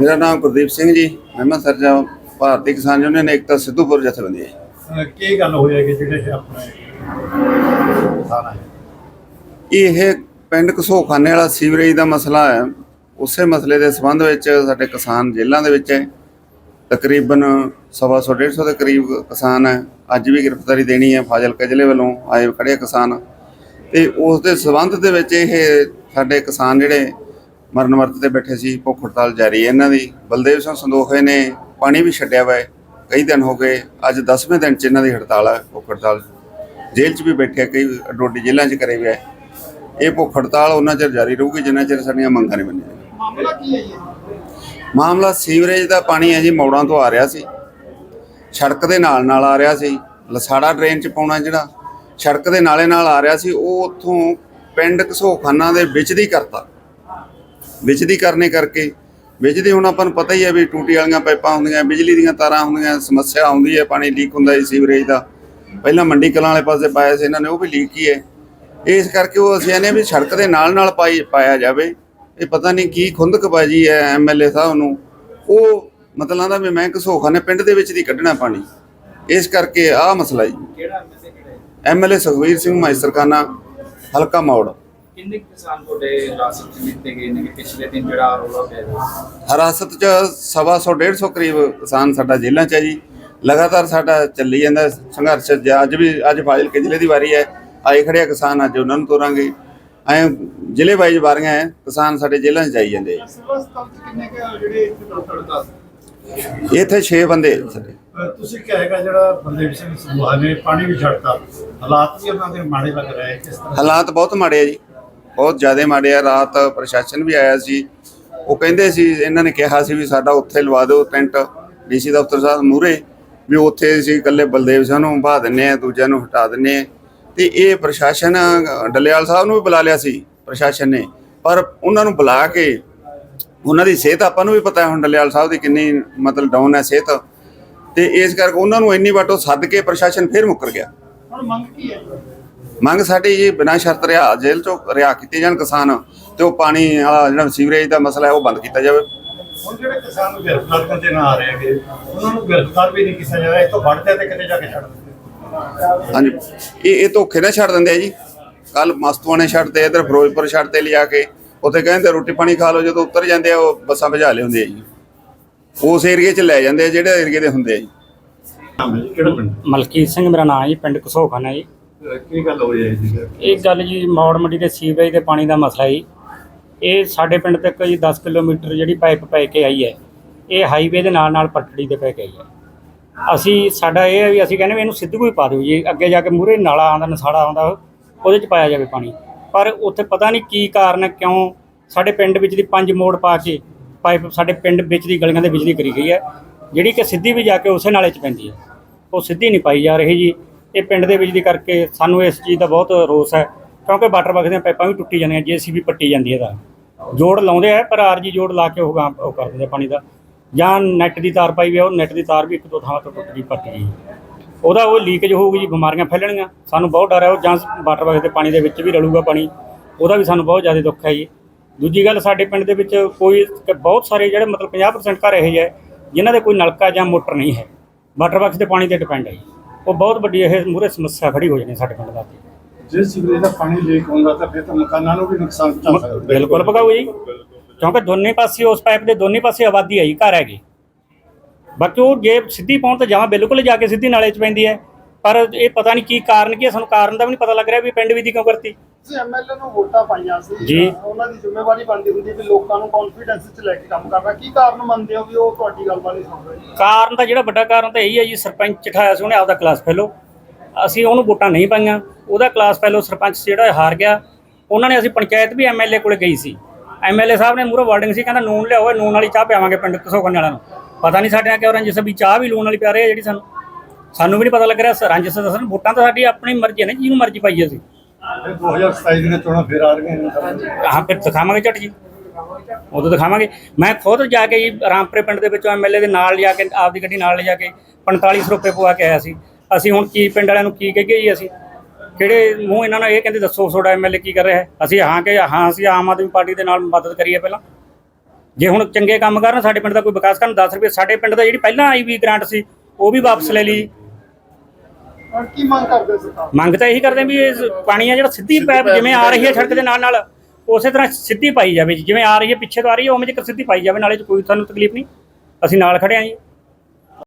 ਮੇਰਾ ਨਾਮ ਗੁਰਦੀਪ ਸਿੰਘ ਜੀ ਮਹਿਮਾ ਸਰਜਾ ਭਾਰਤੀ ਕਿਸਾਨ ਯੂਨੀਅਨ ਏਕਤਾ ਸਿੱਧੂਪੁਰ ਜਥੇਬੰਦੀ ਹੈ। ਅਹ ਕੀ ਗੱਲ ਹੋਈ ਹੈ ਕਿ ਜਿਹੜੇ ਆਪਣੇ ਕਿਸਾਨ ਆਏ? ਇਹ ਪਿੰਡ ਘਸੋਖਾਨੇ ਵਾਲਾ ਸੀਵਰੇਜ ਦਾ ਮਸਲਾ ਹੈ। ਉਸੇ ਮਸਲੇ ਦੇ ਸੰਬੰਧ ਵਿੱਚ ਸਾਡੇ ਕਿਸਾਨ ਜੇਲ੍ਹਾਂ ਦੇ ਵਿੱਚ ਹੈ। ਤਕਰੀਬਨ ਸਵਾ ਸੌ ਡੇਢ ਸੌ ਦੇ ਕਰੀਬ ਕਿਸਾਨ ਹੈ। ਅੱਜ ਵੀ ਗ੍ਰਿਫਤਾਰੀ ਦੇਣੀ ਹੈ। ਫਾਜ਼ਿਲਕਾ ਜ਼ਿਲ੍ਹੇ ਵੱਲੋਂ ਆਏ ਖੜੇ ਕਿਸਾਨ। ਤੇ ਉਸ ਦੇ ਸੰਬੰਧ ਦੇ ਵਿੱਚ ਇਹ ਸਾਡੇ ਕਿਸਾਨ ਜਿਹੜੇ ਮਰਨ ਵਰਤ ਤੇ ਬੈਠੇ ਸੀ ਭੁੱਖ ਹੜਤਾਲ ਜਾਰੀ ਹੈ। ਇਹਨਾਂ ਦੀ ਬਲਦੇਵ ਸਿੰਘ ਸੰਦੋਖੇ ਨੇ ਪਾਣੀ ਵੀ ਛੱਡਿਆ ਵਾ। ਹੈ। ਕਈ ਦਿਨ ਹੋ ਗਏ ਅੱਜ 10ਵੇਂ ਦਿਨ ਚ ਇਹਨਾਂ ਦੀ ਹੜਤਾਲ ਹੈ ਭੁੱਖ ਹੜਤਾਲ। ਜੇਲ੍ਹ 'ਚ ਵੀ ਬੈਠੇ ਕਈ ਡੋਡੀ ਜੇਲ੍ਹਾਂ 'ਚ ਕਰੇ ਹੋਏ ਹੈ ਇਹ ਭੁੱਖ ਹੜਤਾਲ ਉਹਨਾਂ ਚਿਰ ਜਾਰੀ ਰਹੂਗੀ ਜਿੰਨਾ ਚਿਰ ਸਾਡੀਆਂ ਮੰਗਾਂ ਨਹੀਂ ਮੰਨੀਆਂ ਮਾਮਲਾ ਕੀ ਹੈ ਜੀ? ਮਾਮਲਾ ਸੀਵਰੇਜ ਦਾ ਪਾਣੀ ਹੈ ਜੀ ਮੌੜਾਂ ਤੋਂ ਆ ਰਿਹਾ ਸੀ। ਸੜਕ ਦੇ ਨਾਲ ਨਾਲ ਆ ਰਿਹਾ ਸੀ। ਲਸਾੜਾ ਡਰੇਨ 'ਚ ਪਾਉਣਾ ਜਿਹੜਾ ਸੜਕ ਦੇ ਨਾਲੇ ਨਾਲ ਆ ਰਿਹਾ ਸੀ ਉਹ ਉੱਥੋਂ ਪਿੰਡ ਘਸੋਖਾਨਾ ਦੇ ਵਿੱਚ ਦੀ ਕਰਤਾ। ਵਿੱਚ ਦੀ ਕਰਨੇ ਕਰਕੇ। ਵਿੱਚ ਦੀ ਹੁਣ ਆਪਾਂ ਨੂੰ ਪਤਾ ਹੀ ਹੈ ਵੀ ਟੂਟੀ ਵਾਲੀਆਂ ਪਾਈਪਾਂ ਹੁੰਦੀਆਂ ਬਿਜਲੀ ਦੀਆਂ ਤਾਰਾਂ ਹੁੰਦੀਆਂ ਸਮੱਸਿਆ ਆਉਂਦੀ ਹੈ ਪਾਣੀ ਲੀਕ ਹੁੰਦਾ ਹੈ ਸੀਵਰੇਜ ਦਾ। ਪਹਿਲਾਂ ਮੰਡੀ ਕਲਾਂ ਵਾਲੇ ਪਾਸੇ ਪਾਇਆ ਸੀ ਇਹਨਾਂ ਨੇ ਉਹ ਵੀ ਲੀਕ ਹੀ ਹੈ। ਇਸ ਕਰਕੇ ਉਹ ਅਸੀਂ ਇਹਨੇ ਵੀ ਸੜਕ ਦੇ ਨਾਲ ਨਾਲ ਪਾਈ ਪਾਇਆ ਜਾਵੇ। ਇਹ ਪਤਾ ਨਹੀਂ ਕੀ ਖੁੰਦਕਬਾਜੀ ਹੈ ਐਮਐਲਏ ਸਾਹਿਬ ਨੂੰ। ਉਹ ਮਤਲਬ ਦਾ ਵੀ ਮੈਂ ਘਸੋਖਾਨੇ ਪਿੰਡ ਦੇ ਵਿੱਚ ਦੀ ਕੱਢਣਾ ਪਾਣੀ। ਇਸ ਕਰਕੇ ਆਹ ਮਸਲਾ ਜੀ। ਕਿਹੜਾ? ਐਮਐਲਏ ਸੁਖਵੀਰ ਸਿੰਘ ਮਾਈਸਰਕਾਨਾ ਹਲਕਾ ਮੌੜ। ਕਿੰਨੇ ਕੁ ਕਿਸਾਨ ਤੁਹਾਡੇ ਰਾਸਤ ਚ ਦਿੱਤੇ ਗਏ ਨੇ ਕਿ ਪਿਛਲੇ ਦਿਨ ਜਿਹੜਾ ਰੋਲਾ ਪਿਆ ਸੀ? ਹਰਾਸਤ ਚ ਸਵਾ ਸੌ ਡੇਢ ਸੌ ਕਰੀਬ ਕਿਸਾਨ ਸਾਡਾ ਜੇਲ੍ਹਾਂ ਚ ਹੈ ਜੀ। ਲਗਾਤਾਰ ਸਾਡਾ ਚੱਲੀ ਜਾਂਦਾ ਸੰਘਰਸ਼ ਜ- ਅੱਜ ਵੀ ਅੱਜ ਫਾਜ਼ਿਲਕੇ ਜ਼ਿਲ੍ਹੇ ਦੀ ਵਾਰੀ ਹੈ ਆਏ ਖੜੇ ਕਿਸਾਨ ਅੱਜ ਉਹਨਾਂ ਨੂੰ ਤੋਰਾਂਗੇ। ਐ ਜ਼ਿਲ੍ਹੇ ਵਾਈਜ਼ ਵਾਰੀਆਂ ਹੈ ਕਿਸਾਨ ਸਾਡੇ ਜੇਲ੍ਹਾਂ 'ਚ ਜਾਈ ਜਾਂਦੇ ਇੱਥੇ ਡਾਕਟਰ ਦੱਸ ਇੱਥੇ 6 ਬੰਦੇ ਸਾਡੇ। ਤੁਸੀਂ ਕਹੇਗਾ ਜਿਹੜਾ ਬਲਦੇਵ ਸਿੰਘ ਸਮੂਹ ਨੇ ਪਾਣੀ ਵੀ ਛੱਡਤਾ। ਹਾਲਾਤ ਵੀ ਉਹਨਾਂ ਦੇ ਮਾੜੇ ਲੱਗ ਰਹੇ ਕਿਸ ਤਰ੍ਹਾਂ? ਹਾਲਾਤ ਬਹੁਤ ਮਾੜੇ ਆ ਜੀ। ਬਹੁਤ ਜ਼ਿਆਦਾ ਮਾੜੇ ਆ। ਰਾਤ ਪ੍ਰਸ਼ਾਸਨ ਵੀ ਆਇਆ ਸੀ। ਉਹ ਕਹਿੰਦੇ ਸੀ ਇਹਨਾਂ ਨੇ ਕਿਹਾ ਸੀ ਵੀ ਸਾਡਾ ਉੱਥੇ ਲਵਾ ਦਿਓ ਟੈਂਟ ਡੀਸੀ ਦਫ਼ਤਰ ਸਾਹਿਬ ਮੂਹਰੇ ਵੀ ਉੱਥੇ ਅਸੀਂ ਇਕੱਲੇ ਬਲਦੇਵ ਸਿੰਘ ਨੂੰ ਬਹਾ ਦਿੰਨੇ ਆ ਦੂਜਿਆਂ ਨੂੰ ਹਟਾ ਦਿੰਨੇ ਆ। ਤੇ ਇਹ ਪ੍ਰਸ਼ਾਸਨ ਅ, ਡੱਲੇਵਾਲ ਸਾਹਿਬ ਨੂੰ ਵੀ ਬੁਲਾ ਲਿਆ ਸੀ ਪ੍ਰਸ਼ਾਸਨ ਨੇ। ਪਰ ਉਹਨਾਂ ਨੂੰ ਬੁਲਾ ਕੇ ਉਹਨਾਂ ਦੀ ਸਿਹਤ ਆਪਾਂ ਨੂੰ ਵੀ ਪਤਾ ਹੈ ਹੁਣ ਡੱਲੇਵਾਲ ਸਾਹਿਬ ਦੀ ਕਿੰਨੀ ਮਤਲਬ ਡਾਊਨ ਹੈ ਸਿਹਤ। ਤੇ ਇਸ ਕਰਕੇ ਉਹਨਾਂ ਨੂੰ ਇੰਨੀ ਵਾਟੋ ਸੱਦ ਕੇ ਪ੍ਰਸ਼ਾਸਨ ਫਿਰ ਮੁੱਕਰ ਗਿਆ। ਹੁਣ ਮੰਗ ਕੀ ਹੈ? ਮੰਗ ਸਾਡੀ ਜੀ ਬਿਨਾਂ ਸ਼ਰਤ ਰਿਹਾ ਜੇਲ੍ਹ ਚੋਂ ਰਿਹਾ ਕੀਤੇ ਜਾਣ ਕਿਸਾਨ ਤੇ ਉਹ ਪਾਣੀ ਵਾਲਾ ਜਿਹੜਾ ਸੀਵਰੇਜ ਦਾ ਮਸਲਾ ਹੈ ਉਹ ਬੰਦ ਕੀਤਾ ਜਾਵੇ। ਹੁਣ ਜਿਹੜੇ ਕਿਸਾਨ ਨੂੰ ਗ੍ਰਿਫਤਾਰ ਕਰਦੇ ਨਾ ਆ ਰਹੇ ਹੈਗੇ ਉਹਨਾਂ ਨੂੰ ਗ੍ਰਿਫਤਾਰ ਵੀ ਨਹੀਂ ਕੀਤਾ ਜਾ ਰਿਹਾ ਇੱਥੋਂ ਫੜਦੇ ਤੇ ਕਿਤੇ ਜਾ ਕੇ ਛੱਡ ਦਿੰਦੇ। ਹਾਂਜੀ ਇਹ ਇਹ ਧੋਖੇ ਨਾਲ ਛੱਡ ਦਿੰਦੇ ਆ ਜੀ। ਕੱਲ ਮਸਤੂਆਂ ਨੇ ਛੱਡਤੇ ਇਧਰ ਫਿਰੋਜ਼ਪੁਰ ਛੱਡਤੇ ਲਿਆ ਕੇ। ਉੱਥੇ ਕਹਿੰਦੇ ਰੋਟੀ ਪਾਣੀ ਖਾ ਲਓ ਜਦੋਂ ਉੱਤਰ ਜਾਂਦੇ ਆ ਉਹ ਬੱਸਾਂ ਭਜਾ ਲਿਆਉਂਦੇ ਆ ਜੀ। ਉਸ ਏਰੀਏ 'ਚ ਲੈ ਜਾਂਦੇ ਆ ਜਿਹੜੇ ਏਰੀਏ ਦੇ ਹੁੰਦੇ ਆ ਜੀ। ਨਾਮ ਹੈ ਜੀ ਕਿਹੜਾ ਪਿੰਡ? ਮਲਕੀਤ ਸਿੰਘ ਮੇਰਾ ਨਾਮ ਹੈ ਜੀ ਪਿੰਡ ਘਸੋਖਾਨਾ ਜੀ। ਅਹ ਕੀ ਗੱਲ ਹੋਈ ਹੈ ਜੀ? ਇਹ ਗੱਲ ਜੀ ਮੌੜ ਮੰਡੀ ਦੇ ਸੀਵਰੇਜ ਦੇ ਪਾਣੀ ਦਾ ਮਸਲਾ ਜੀ। ਇਹ ਸਾਡੇ ਪਿੰਡ ਤੱਕ ਜੀ 10 ਕਿਲੋਮੀਟਰ ਜਿਹੜੀ ਪਾਈਪ ਪੈ ਕੇ ਆਈ ਹੈ, ਇਹ ਹਾਈਵੇ ਦੇ ਨਾਲ ਨਾਲ ਪਟੜੀ ਤੇ ਪੈ ਕੇ ਆਈ ਹੈ। ਅਸੀਂ, ਸਾਡਾ ਇਹ ਹੈ ਵੀ ਅਸੀਂ ਕਹਿੰਦੇ ਵੀ ਇਹਨੂੰ ਸਿੱਧੂ ਹੀ ਪਾ ਦਿਓ ਜੀ, ਅੱਗੇ ਜਾ ਕੇ ਮੂਰੇ ਨਾਲਾ ਆਉਂਦਾ, ਨਸਾੜਾ ਆਉਂਦਾ, ਉਹਦੇ 'ਚ ਪਾਇਆ ਜਾਵੇ ਪਾਣੀ। ਪਰ ਉੱਥੇ ਪਤਾ ਨਹੀਂ ਕੀ ਕਾਰਨ ਕਿਉਂ ਸਾਡੇ ਪਿੰਡ ਵਿੱਚ ਦੀ ਪੰਜ ਮੋੜ ਪਾ ਕੇ ਪਾਈਪ ਸਾਡੇ ਪਿੰਡ ਵਿੱਚ ਦੀ ਗਲੀਆਂ ਦੇ ਬਿਜਲੀ ਕਰੀ ਗਈ ਹੈ। ਜਿਹੜੀ ਕਿ ਸਿੱਧੀ ਵੀ ਜਾ ਕੇ ਉਸੇ ਨਾਲੇ 'ਚ ਪੈਂਦੀ ਹੈ। ਉਹ ਸਿੱਧੀ ਨਹੀਂ ਪਾਈ ਜਾ ਰਹੀ ਜੀ। ਇਹ ਪਿੰਡ ਦੇ ਵਿੱਚ ਦੀ ਕਰਕੇ ਸਾਨੂੰ ਇਸ ਚੀਜ਼ ਦਾ ਬਹੁਤ ਰੋਸ ਹੈ, ਕਿਉਂਕਿ ਵਾਟਰ ਬਾਕਸ ਦੀਆਂ ਪਾਈਪਾਂ ਵੀ ਟੁੱਟੀ ਜਾਂਦੀਆਂ, ਜੀਸੀਬੀ ਪੱਟੀ ਜਾਂਦੀ ਹੈ ਦਾ ਜੋੜ ਲਾਉਂਦੇ ਆ, ਪਰ ਆਰਜੀ ਜੋੜ ਲਾ ਕੇ ਉਹ ਗਾਂ ਉਹ ਕਰ ਦਿੰਦੇ ਪਾਣੀ ਦਾ। ਜਾਂ ਨੈਟ ਦੀ ਤਾਰ ਪਾਈ ਵੀ ਆ, ਉਹ ਨੈਟ ਦੀ ਤਾਰ ਵੀ ਇੱਕ ਦੋ ਥਾਂ ਤੋਂ ਟੁੱਟ ਗਈ, ਪੱਟ ਗਈ। ਉਹਦਾ ਉਹ ਲੀਕੇਜ ਹੋਊਗੀ ਜੀ, ਬਿਮਾਰੀਆਂ ਫੈਲਣਗੀਆਂ। ਸਾਨੂੰ ਬਹੁਤ ਡਰ ਹੈ, ਉਹ ਜਾਂ ਵਾਟਰ ਬਾਕਸ ਦੇ ਪਾਣੀ ਦੇ ਵਿੱਚ ਵੀ ਰਲੂਗਾ ਪਾਣੀ। ਉਹਦਾ ਵੀ ਸਾਨੂੰ ਬਹੁਤ ਜ਼ਿਆਦਾ ਦੁੱਖ ਹੈ ਜੀ। ਦੂਜੀ ਗੱਲ, ਸਾਡੇ ਪਿੰਡ ਦੇ ਵਿੱਚ ਕੋਈ ਬਹੁਤ ਸਾਰੇ ਜਿਹੜੇ ਮਤਲਬ 50% ਘਰ ਇਹੋ ਜਿਹੇ ਹੈ ਜਿਨ੍ਹਾਂ ਦੇ ਕੋਈ ਨਲਕਾ ਜਾਂ ਮੋਟਰ ਨਹੀਂ ਹੈ। ਵਾਟਰ ਬਕਸ ਦੇ ਪਾਣੀ ਤੇ ਡਿਪੈਂਡ ਹੈ ਜੀ। ਉਹ ਬਹੁਤ ਵੱਡੀ ਇਹ ਮੂਰੇ ਸਮੱਸਿਆ ਖੜੀ ਹੋ ਜਾਣੀ ਸਾਡੇ ਪਿੰਡ ਦਾ। ਜੇ ਸੀਵਰੇਜ ਦਾ ਪਾਣੀ ਲੀਕ ਹੁੰਦਾ ਤਾਂ ਫਿਰ ਤਾਂ ਮਕਾਨਾਂ ਨੂੰ ਵੀ ਨੁਕਸਾਨ ਪਹੁੰਚਾ ਸਕਦਾ। ਬਿਲਕੁਲ ਪਕਾਊ ਜੀ। ਕਿਉਂਕਿ ਦੋਨੇ ਪਾਸੇ ਉਸ ਪਾਈਪ ਦੇ ਦੋਨੇ ਪਾਸੇ ਆਬਾਦੀ ਹੈ ਜੀ ਘਰ ਹੈਗੇ। ਬਾਕੀ ਉਹ ਜੇ ਸਿੱਧੀ ਪਹੁੰਚ ਤਾਂ ਜਾਵਾਂ ਬਿਲਕੁਲ ਜਾ ਕੇ ਸਿੱਧੀ ਨਾਲੇ 'ਚ ਪੈਂਦੀ ਹੈ। ਪਰ ਇਹ ਪਤਾ ਨਹੀਂ ਕੀ ਕਾਰਨ ਕੀ ਹੈ ਸਾਨੂੰ ਕਾਰਨ ਦਾ ਵੀ ਨਹੀਂ ਪਤਾ ਲੱਗ ਰਿਹਾ ਵੀ ਪਿੰਡ ਵੀ ਦੀ ਕਿਉਂ ਕਰਤੀ। ਤੁਸੀਂ ਐਮਐਲਏ ਨੂੰ ਵੋਟਾਂ ਪਾਈਆਂ ਸੀ ਜੀ। ਉਹਨਾਂ ਦੀ ਜ਼ਿੰਮੇਵਾਰੀ ਬਣਦੀ ਹੁੰਦੀ ਵੀ ਲੋਕਾਂ ਨੂੰ ਕੌਨਫੀਡੈਂਸ 'ਚ ਲੈ ਕੇ ਕੰਮ ਕਰਨਾ। ਕੀ ਕਾਰਨ ਮੰਨਦੇ ਹੋ ਵੀ ਉਹ ਤੁਹਾਡੀ ਗੱਲਬਾਤ ਨਹੀਂ ਸੁਣ ਰਹੇ ਕਾਰਨ ਤਾਂ ਜਿਹੜਾ ਵੱਡਾ ਕਾਰਨ ਤਾਂ ਇਹੀ ਹੈ ਜੀ ਸਰਪੰਚ ਠਾਇਆ ਸੀ ਉਹਨੇ ਆਪਦਾ ਕਲਾਸ ਫੈਲੋ ਅਸੀਂ ਉਹਨੂੰ ਵੋਟਾਂ ਨਹੀਂ ਪਾਈਆਂ ਉਹਦਾ ਕਲਾਸ ਫੈਲੋ ਸਰਪੰਚ ਜਿਹੜਾ ਹਾਰ ਗਿਆ। ਉਹਨਾਂ ਨੇ ਅਸੀਂ ਪੰਚਾਇਤ ਵੀ ਐਮਐਲਏ ਕੋਲੇ ਗਈ ਸੀ। ਐਮਐਲਏ ਸਾਹਿਬ ਨੇ ਮੂਹਰੇ ਵਾਰਡਿੰਗ ਸੀ ਕਹਿੰਦਾ ਨੂਨ ਲਿਆਓ ਇਹ ਨੂਨ ਵਾਲੀ ਚਾਹ ਪਿਆਵਾਂਗੇ ਪਿੰਡ ਕਸੋਕਣ ਵਾਲਿਆਂ ਨੂੰ। ਪਤਾ ਨਹੀਂ ਸਾਡੇ ਨਾਲ ਕਿਉਂ ਰੰਜਿਸ਼ ਵੀ ਚਾਹ ਵੀ ਲੂਣ ਵਾਲੀ ਪਿਆ ਰਹੀ ਜਿਹੜੀ ਸਾਨੂੰ। ਸਾਨੂੰ ਵੀ ਨਹੀਂ ਪਤਾ ਲੱਗ ਰਿਹਾ ਰੰਜਿਸ਼ ਦੱਸਣ ਵੋਟਾਂ ਤਾਂ ਸਾਡੀ ਆਪਣੀ ਮਰਜ਼ੀ ਹੈ ਨਾ ਜਿਹਨੂੰ ਮਰਜ਼ੀ ਪਾਈਏ ਅਸੀਂ। ਫਿਰ 2027 ਦੀਆਂ ਚੋਣਾਂ ਫਿਰ ਆ ਰਹੀਆਂ ਨੇ। ਹਾਂ ਫਿਰ ਦਿਖਾਵਾਂਗੇ ਝਟ ਜੀ। ਉਦੋਂ ਦਿਖਾਵਾਂਗੇ। ਮੈਂ ਖੁਦ ਜਾ ਕੇ ਜੀ ਰਾਮਪੁਰੇ ਪਿੰਡ ਦੇ ਵਿੱਚੋਂ ਐਮਐਲਏ ਦੇ ਨਾਲ ਜਾ ਕੇ ਆਪਦੀ ਗੱਡੀ ਨਾਲ ਲਿਜਾ ਕੇ 45 ਰੁਪਏ ਪਵਾ ਕੇ ਆਇਆ ਸੀ। ਅਸੀਂ ਹੁਣ ਕੀ ਪਿੰਡ ਵਾਲਿਆਂ ਨੂੰ ਕੀ ਕਹੀਏ ਜੀ ਅਸੀਂ? ਕਿਹੜੇ ਮੂੰਹ ਇਹਨਾਂ ਨਾਲ ਇਹ ਕਹਿੰਦੇ ਦੱਸੋ ਤੁਹਾਡਾ ਐਮਐਲਏ ਕੀ ਕਰ ਰਿਹਾ ਹੈ? ਅਸੀਂ ਹਾਂ ਕਿ ਹਾਂ ਅਸੀਂ ਆਮ ਆਦਮੀ ਪਾਰਟੀ ਦੇ ਨਾਲ ਮਦਦ ਕਰੀਏ ਪਹਿਲਾਂ। ਜੇ ਹੁਣ ਚੰਗੇ ਕੰਮ ਕਰਨ ਸਾਡੇ ਪਿੰਡ ਦਾ ਕੋਈ ਵਿਕਾਸ ਕਰਨ 10 ਰੁਪਏ ਸਾਡੇ ਪਿੰਡ ਦਾ ਜਿਹੜੀ ਪਹਿਲਾਂ ਆਈ ਵੀ ਗ੍ਰਾਂਟ ਸੀ ਉਹ ਵੀ ਵਾਪਸ ਲੈ ਲਈ। ਕੀ ਮੰਗ ਕਰਦੇ ਸਰਕਾਰ ਮੰਗ ਤਾਂ ਇਹੀ ਕਰਦੇ ਵੀ ਇਹ ਪਾਣੀ ਆ ਜਿਹੜਾ ਸਿੱਧੀ ਪੈਪ ਜਿਵੇਂ ਆ ਰਹੀ ਹੈ ਸੜਕ ਦੇ ਨਾਲ ਨਾਲ ਉਸੇ ਤਰ੍ਹਾਂ ਸਿੱਧੀ ਪਾਈ ਜਾਵੇ ਜੀ। ਜਿਵੇਂ ਆ ਰਹੀ ਹੈ ਪਿੱਛੇ ਤੋਂ ਆ ਰਹੀ ਹੈ ਉਵੇਂ ਜਿਹਾ ਸਿੱਧੀ ਪਾਈ ਜਾਵੇ ਨਾਲੇ ਚ ਕੋਈ ਸਾਨੂੰ ਤਕਲੀਫ ਨਹੀਂ। ਅਸੀਂ ਨਾਲ ਖੜੇ ਆਂ ਜੀ।